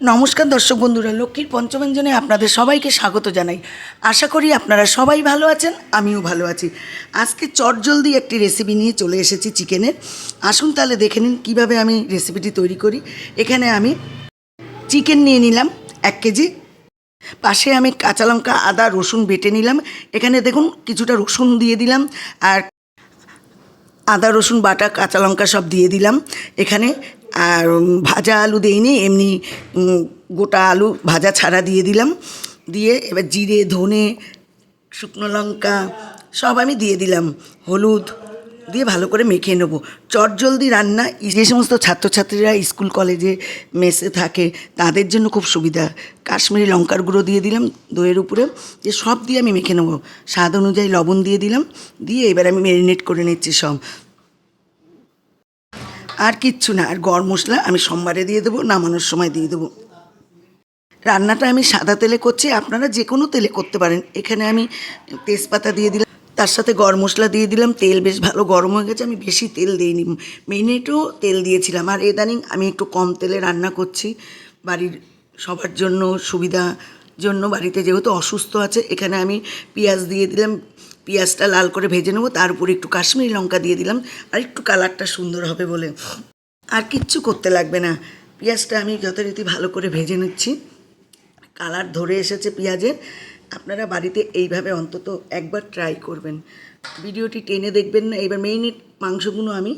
নমস্কার দর্শক বন্ধুরা, লক্ষ্মীর পঞ্চমঞ্জনে আপনাদের সবাইকে স্বাগত জানাই। আশা করি আপনারা সবাই ভালো আছেন, আমিও ভালো আছি। আজকে চটজলদি একটি রেসিপি নিয়ে চলে এসেছি চিকেনের আসুন তাহলে দেখে নিন কীভাবে আমি রেসিপিটি তৈরি করি। এখানে আমি চিকেন নিয়ে নিলাম এক কেজি। পাশে আমি কাঁচা লঙ্কা, আদা, রসুন বেটে নিলাম। এখানে দেখুন, কিছুটা রসুন দিয়ে দিলাম। আর আদা, রসুন, বাটা, কাঁচা লঙ্কা সব দিয়ে দিলাম। এখানে আর ভাজা আলু দিইনি, এমনি গোটা আলু ভাজা ছাড়া দিয়ে দিলাম। দিয়ে এবার জিরে, ধনে, শুকনো লঙ্কা সব আমি দিয়ে দিলাম। হলুদ দিয়ে ভালো করে মেখে নেব। চটজলদি রান্না যে সমস্ত ছাত্রছাত্রীরা স্কুল, কলেজে, মেসে থাকে, তাদের জন্য খুব সুবিধা। কাশ্মীরি লঙ্কার গুঁড়ো দিয়ে দিলাম দইয়ের উপরে, যে সব দিয়ে আমি মেখে নেব। স্বাদ অনুযায়ী লবণ দিয়ে দিলাম, দিয়ে এবার আমি ম্যারিনেট করে নিচ্ছি সব। আর কিচ্ছু না, আর গরম মশলা আমি সোমবারে দিয়ে দেবো, নামানোর সময় দিয়ে দেবো। রান্নাটা আমি সাদা তেলে করছি, আপনারা যে কোনো তেলে করতে পারেন। এখানে আমি তেজপাতা দিয়ে দিলাম। তার সাথে গরম মশলা দিয়ে দিলাম, তেল বেশ ভালো গরম হয়ে গেছে, আমি বেশি তেল দিইনি। মেনেটেও তেল দিয়েছিলাম। আর এদানিং আমি একটু কম তেলে রান্না করছি। বাড়ির সবার জন্য, সুবিধা জন্য। বাড়িতে যেহেতু অসুস্থ আছে, এখানে আমি পেঁয়াজ দিয়ে দিলাম। পেঁয়াজটা লাল করে ভেজে নেব, তার উপরে একটু কাশ্মীরি লঙ্কা দিয়ে দিলাম। আর একটু কালারটা সুন্দর হবে বলে। আর কিচ্ছু করতে লাগবে না। পেঁয়াজটা আমি যথারীতি ভালো করে ভেজে নিচ্ছি। কালার ধরে এসেছে পেঁয়াজের। আপনারা বাড়িতে এইভাবে অন্তত একবার ট্রাই করবেন। ভিডিওটি টেনে দেখবেন না। এবার মেইন মাংসগুলো আমি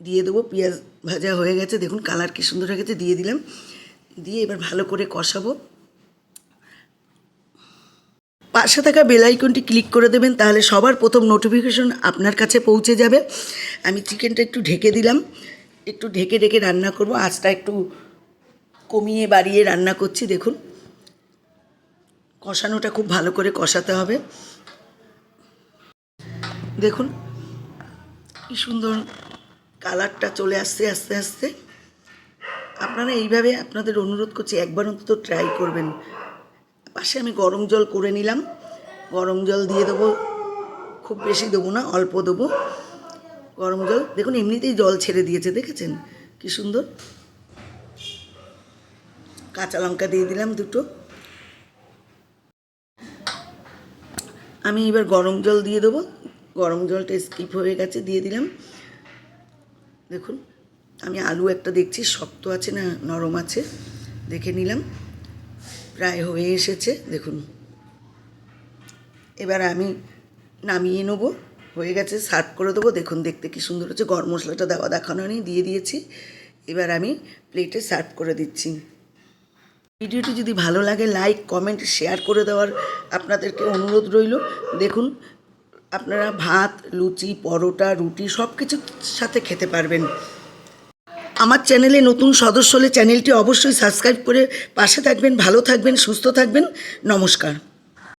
দিয়ে দেবো। পেঁয়াজ ভাজা হয়ে গেছে। দেখুন কালার কি সুন্দর হয়ে গেছে, দিয়ে দিলাম। দিয়ে এবার ভালো করে কষাবো। পাশে থাকা বেল আইকনটি ক্লিক করে দেবেন, তাহলে সবার প্রথম নোটিফিকেশন আপনার কাছে পৌঁছে যাবে। আমি চিকেনটা একটু ঢেকে দিলাম। একটু ঢেকে ঢেকে রান্না করব। আঁচটা একটু কমিয়ে বাড়িয়ে রান্না করছি, দেখুন। কষানোটা খুব ভালো করে কষাতে হবে। দেখুন, কি সুন্দর কালারটা চলে আসছে, আস্তে আস্তে। আপনারা এইভাবে আপনাদের অনুরোধ করছি, একবার অন্তত ট্রাই করবেন। পাশে আমি গরম জল করে নিলাম। গরম জল দিয়ে দেবো, খুব বেশি দেবো না, অল্প দেবো। গরম জল, দেখুন, এমনিতেই জল ছেড়ে দিয়েছে, দেখেছেন? কি সুন্দর। কাঁচা লঙ্কা দিয়ে দিলাম দুটো। আমি এবার গরম জল দিয়ে দেবো। গরম জলটা স্কিপ হয়ে গেছে, দিয়ে দিলাম। দেখুন, আমি আলু একটা দেখছি, শক্ত আছে না, নরম আছে, দেখে নিলাম। প্রায় হয়ে এসেছে, দেখুন। এবার আমি নামিয়ে নেব, হয়ে গেছে, সার্ভ করে দেবো। দেখুন, দেখতে কি সুন্দর হচ্ছে, গরম মশলাটা দেওয়া দেখানো নেই, দিয়ে দিয়েছি। এবার আমি প্লেটে সার্ভ করে দিচ্ছি। ভিডিওটি যদি ভালো লাগে লাইক কমেন্ট শেয়ার করে দেওয়ার আপনাদেরকে অনুরোধ রইল। দেখুন, আপনারা ভাত, লুচি, পরোটা, রুটি সব কিছুর সাথে খেতে পারবেন। আমার চ্যানেলে নতুন সদস্য হলে চ্যানেলটি অবশ্যই সাবস্ক্রাইব করে পাশে থাকবেন, ভালো থাকবেন, সুস্থ থাকবেন। নমস্কার।